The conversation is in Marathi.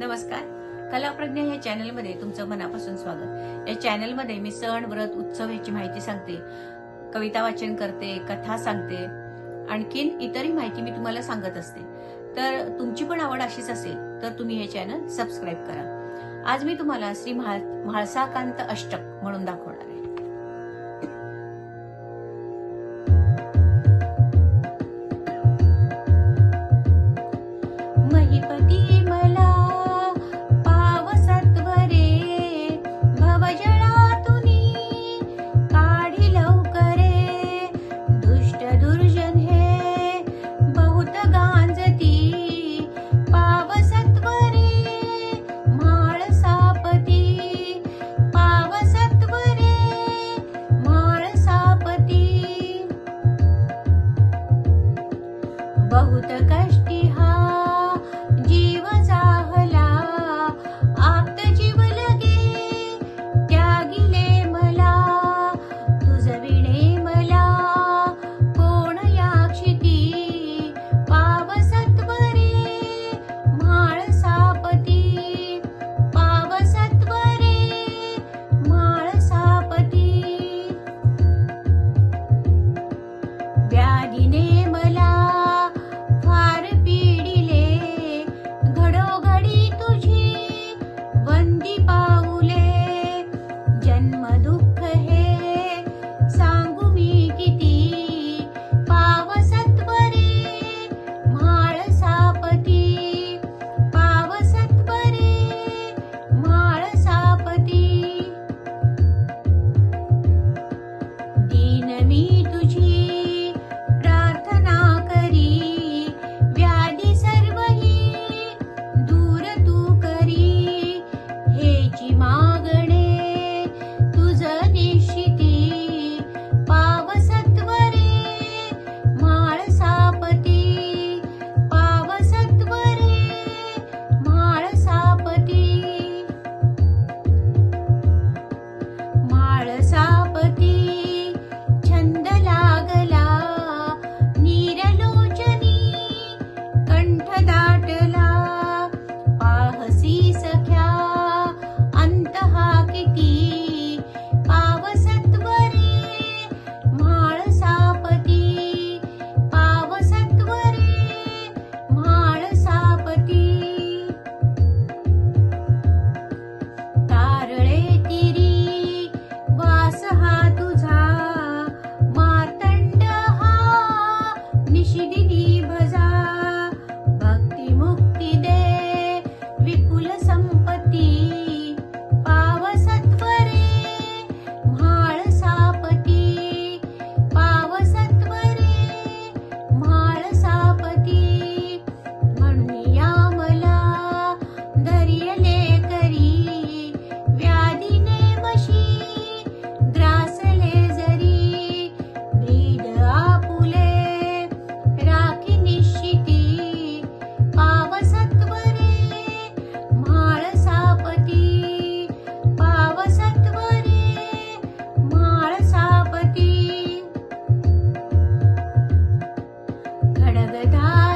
नमस्कार. कलाप्रज्ञा या चॅनलमध्ये तुमचं मनापासून स्वागत. या चॅनलमध्ये मी सण व्रत उत्सव याची माहिती सांगते कविता वाचन करते कथा सांगते आणखीन इतरही माहिती मी तुम्हाला सांगत असते. तर तुमची पण आवड अशीच असेल तर तुम्ही हे चॅनल सबस्क्राईब करा. आज मी तुम्हाला श्री म्हाळ म्हाळसाकांत अष्टक म्हणून दाखवणार आहे. Buddha ಎದಗಾ